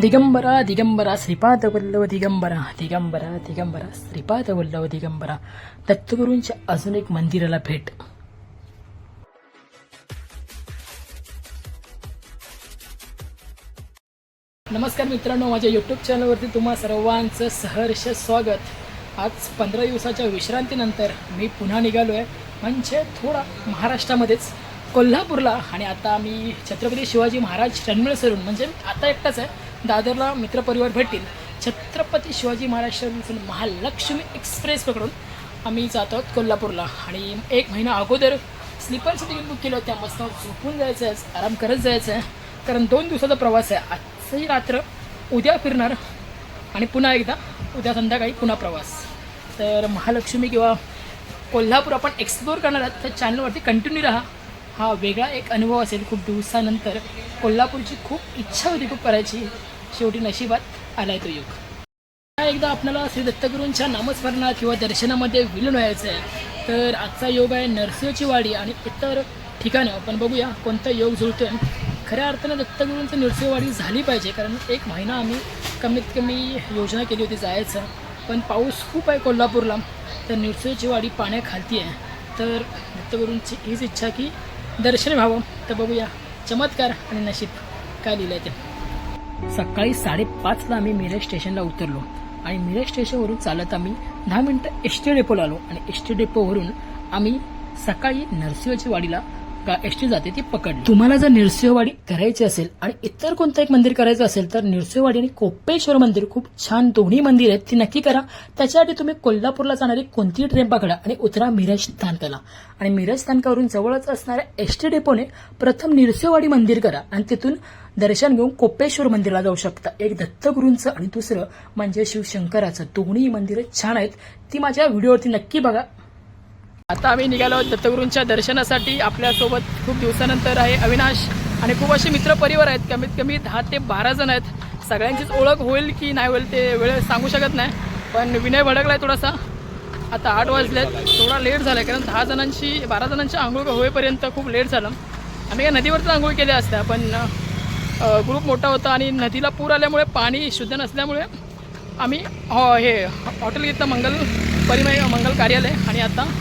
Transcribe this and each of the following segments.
दिगंबरा दिगंबरा श्रीपाद वल्लव दिगंबरा दिगंबरा दिगंबरा श्रीपाद वल्लव दिगंबरा. दत्तगुरूंच्या अजून एक मंदिराला भेट. नमस्कार मित्रांनो माझ्या यूट्यूब चॅनलवरती तुम्हा सर्वांचं सहर्ष स्वागत. आज पंधरा दिवसाच्या विश्रांतीनंतर मी पुन्हा निघालो आहे म्हणजे थोडा महाराष्ट्रामध्येच. कोल्हापूरला. आणि आता मी छत्रपती शिवाजी महाराज रणमिळ सरून म्हणजे आता एकटाच आहे. दादरला मित्रपरिवार भेटतील. छत्रपती शिवाजी महाराज महालक्ष्मी एक्सप्रेस पकडून आम्ही जात आहोत कोल्हापूरला. आणि एक महिना अगोदर स्लीपरचं तिकीट बुक केलं. त्या मस्त झोपून जायचं आहे आराम करत जायचं आहे. कारण दोन दिवसाचा प्रवास आहे. आजही रात्र उद्या फिरणार आणि पुन्हा एकदा उद्या संध्याकाळी पुन्हा प्रवास. तर महालक्ष्मी किंवा कोल्हापूर आपण एक्सप्लोअर करणार आहात. तर चॅनलवरती कंटिन्यू राहा. हा वेगळा एक अनुभव असेल. खूप दिवसानंतर कोल्हापूरची खूप इच्छा होती खूप करायची. शेवटी नशिबात आलाय तो योग. एकदा आपल्याला श्री दत्तगुरूंच्या नामस्मरणात किंवा दर्शनामध्ये विलीन व्हायचं आहे तर आजचा योग आहे नरसिंहची वाडी. आणि इतर ठिकाणं आपण बघूया कोणता योग जुळतोय. खऱ्या अर्थानं दत्तगुरूंची नरसिंहवाडी झाली पाहिजे कारण एक महिना आम्ही कमीत कमी योजना केली होती जायचं. पण पाऊस खूप आहे कोल्हापूरला तर नरसिंहची वाडी पाण्याखालती आहे. तर दत्तगुरूंची हीच इच्छा की दर्शन व्हावं. तर बघूया चमत्कार आणि नशीब काय लिहिलं आहे ते. सकाळी साडेपाचला आम्ही मिरज स्टेशनला उतरलो. आणि मिरज स्टेशनवरून चालत आम्ही दहा मिनटं एस टी डेपोला आलो. आणि एस टी डेपोवरून आम्ही सकाळी नरसिंहची वाडीला एस टी जाते ती पकडली. तुम्हाला जर निरसिंहवाडी करायची असेल आणि इतर कोणतं एक मंदिर करायचं असेल तर निरसिंहवाडी आणि कोपेश्वर मंदिर खूप छान दोन्ही मंदिर आहेत ती नक्की करा. त्याच्यासाठी तुम्ही कोल्हापूरला जाणारी कोणतीही ट्रेन पकडा आणि उतरा मिरज स्थानकाला. आणि मिरज स्थानकावरून जवळच असणाऱ्या एस टी डेपोने प्रथम निरसिंहवाडी मंदिर करा आणि तिथून दर्शन घेऊन कोपेश्वर मंदिरला जाऊ शकता. एक दत्तगुरूंचं आणि दुसरं म्हणजे शिवशंकराचं. दोन्ही मंदिरं छान आहेत. ती माझ्या व्हिडिओवरती नक्की बघा. आता आम्ही निघालो दत्तगुरूंच्या दर्शनासाठी. आपल्यासोबत खूप दिवसानंतर आहे अविनाश आणि खूप असे मित्रपरिवार आहेत. कमीत कमी दहा ते बारा जण आहेत. सगळ्यांचीच ओळख होईल की नाही होईल ते वेळ सांगू शकत नाही. पण विनय भडकलाय थोडासा. आता आठ वाजलेत. थोडा लेट झाला कारण दहा जणांची बारा जणांची आंघोळ होईपर्यंत खूप लेट झालं. आम्ही काय नदीवरती आंघोळ केल्या असत्या पण ग्रुप मोठा होता आणि नदीला पूर आल्यामुळे पाणी शुद्ध नसल्यामुळे आम्ही हॉ हे हॉटेल घेतलं मंगल परिमय मंगल कार्यालय. आणि आता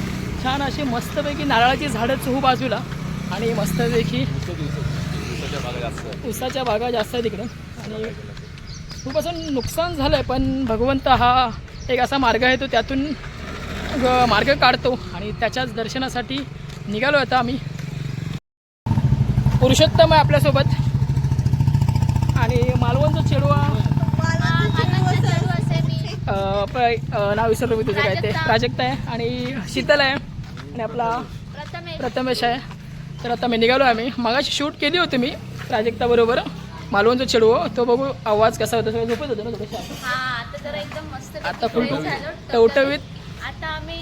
छान अशी मस्तपैकी नारळाची झाडं चहू बाजूला. आणि मस्तपैकी उसाच्या बागा जास्त आहे तिकडं आणि खूप असं नुकसान झालं आहे पण भगवंत हा एक असा मार्ग आहे तो त्यातून मार्ग काढतो. आणि त्याच्याच दर्शनासाठी निघालो आता आम्ही. पुरुषोत्तम आहे आपल्यासोबत. आणि मालवणचा चेडवा नाव विसरलो मी तुझं काय ते. प्राजक्ता आहे. आणि शीतल आहे. आणि आपला प्रथमेश. आहे. तर आता मी निघालो आम्ही. मगाशी शूट केली होती मी प्राजक्ताबरोबर. मालवणचा चेडवो तो बघू आवाज कसा होता सगळं झोपत होतं ना हा आता झालो. टवटवीत आता आम्ही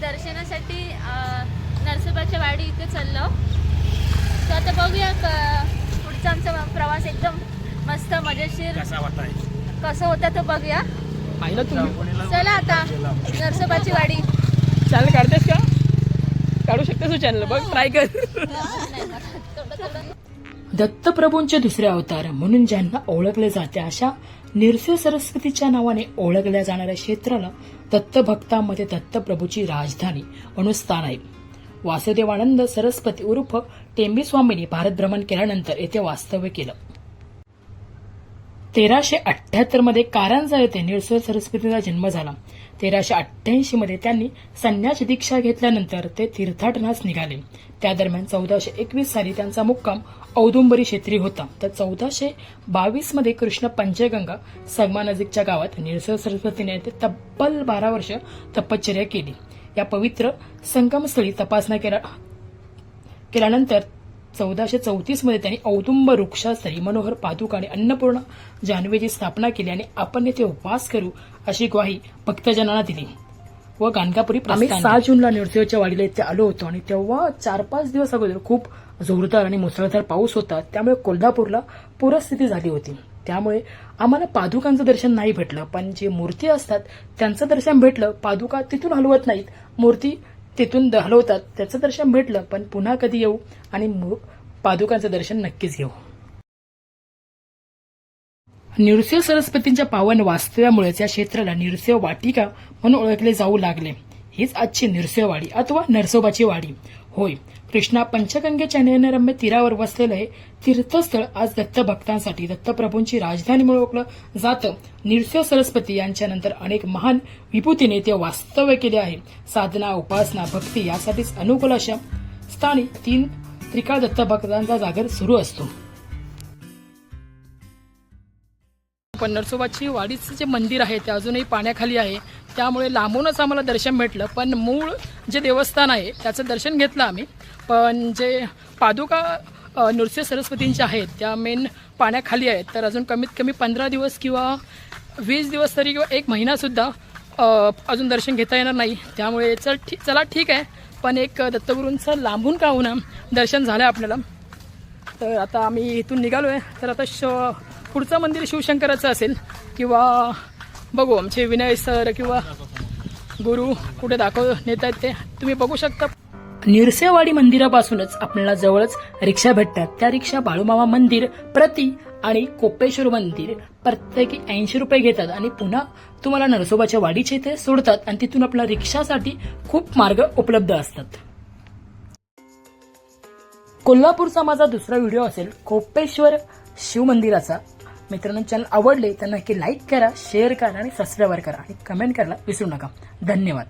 दर्शनासाठी नरसोबाच्या वाडी इथे चाललो. तर आता बघूया क- पुढचा आमचा प्रवास एकदम मस्त मजेशीर. कसं होतं? तो बघूया. चला आता नरसोबाची वाडी. चॅनल काढतेस का? काढू शकतेस तू चॅनल बघ ट्राय कर. दत्तप्रभूंचे दुसरे अवतार म्हणून ज्यांना ओळखले जाते अशा निरसे सरस्वतीच्या नावाने ओळखल्या जाणाऱ्या क्षेत्राला दत्तभक्तांमध्ये दत्तप्रभूची राजधानी म्हणून स्थान आहे. वासुदेवानंद सरस्वती उर्फ टेंबी स्वामींनी भारत भ्रमण केल्यानंतर येथे वास्तव्य केलं. तेराशे अठ्ठ्याहत्तरमध्ये कारंजा येथे निळसर सरस्वतीचा जन्म झाला. तेराशे अठ्ठ्याऐंशी मध्ये त्यांनी संन्यास दीक्षा घेतल्यानंतर ते तीर्थाटनास निघाले. त्या दरम्यान चौदाशे एकवीस साली त्यांचा मुक्काम औदुंबरी क्षेत्री होता. तर चौदाशे बावीसमध्ये कृष्ण पंचगंगा संगमानजीकच्या गावात निळसर सरस्वतीने तब्बल बारा वर्ष तपश्चर्या केली. या पवित्र संगमस्थळी तपासणा केला केल्यानंतर चौदाशे चौतीसमध्ये त्यांनी औदुंब वृक्षास्थळी मनोहर पादुका आणि अन्नपूर्णा जान्हवीची स्थापना केली आणि आपण येथे वास करू अशी ग्वाही भक्तजनांना दिली. व गाणगापुरी आम्ही सहा जूनला नृसिंहच्या वाडीला इथे आलो होतो आणि तेव्हा चार पाच दिवस अगोदर खूप जोरदार आणि मुसळधार पाऊस होता. त्यामुळे कोल्हापूरला पूरस्थिती झाली होती. त्यामुळे आम्हाला पादुकांचं दर्शन नाही भेटलं. पण जे मूर्ती असतात त्यांचं दर्शन भेटलं. पादुका तिथून हलवत नाहीत. मूर्ती तिथून द- हलवतात त्याचं दर्शन भेटलं पण पुन्हा कधी येऊ? आणि पादुकांचं दर्शन नक्कीच घेऊ. निरसिंह सरस्वतींच्या पावन वास्तव्यामुळेच या क्षेत्राला निरसिंह वाटिका म्हणून ओळखले जाऊ लागले. हीच आजची निरसिंहवाडी अथवा नरसोबाची वाडी. होय. कृष्णा पंचगंगेच्या नयनरम्य तीरावर वसलेलं हे तीर्थस्थळ आज दत्तभक्तांसाठी दत्तप्रभूंची राजधानी म्हणून ओळखलं जातं. निरसिंह सरस्वती यांच्यानंतर अनेक महान विभूतीने ते वास्तव्य केले आहे. साधना उपासना भक्ती यासाठीच अनुकूल अशा स्थानी तीन त्रिकाळ दत्तभक्तांचा जागर सुरू असतो. पण नरसोबाची वाडीचं जे मंदिर आहे ते अजूनही पाण्याखाली आहे. त्यामुळे लांबूनच आम्हाला दर्शन भेटलं. पण मूळ जे देवस्थान आहे त्याचं दर्शन घेतलं आम्ही. पण जे पादुका नृत्य नृसिंह सरस्वतींच्या आहेत त्या मेन पाण्याखाली आहेत. तर अजून कमीत कमी पंधरा दिवस किंवा वीस दिवस तरी किंवा एक महिनासुद्धा अजून दर्शन घेता येणार नाही. त्यामुळे चल ठीक चला ठीक आहे. पण एक दत्तगुरूंचं लांबून का होणं दर्शन झालं आपल्याला. तर आता आम्ही इथून निघालो आहे तर आता श पुढचं मंदिर शिवशंकराचं असेल किंवा बघू आमचे विनय सर किंवा गुरु कुठे दाखव नेत आहेत ते. तुम्ही बघू शकता. निरसेवाडी मंदिरापासूनच आपल्याला जवळच रिक्षा भेटतात. त्या रिक्षा बाळूमामा मंदिर प्रति आणि कोपेश्वर मंदिर. प्रत्येकी ऐंशी रुपये घेतात आणि पुन्हा तुम्हाला नरसोबाच्या वाडीचे इथे सोडतात आणि तिथून आपल्या रिक्षासाठी खूप मार्ग उपलब्ध असतात. कोल्हापूरचा माझा दुसरा व्हिडिओ असेल कोपेश्वर शिवमंदिराचा. मित्रांनो चॅनल आवडले तर नक्की लाईक करा शेअर करा आणि सबस्क्राईबर करा आणि कमेंट करायला विसरू नका. धन्यवाद.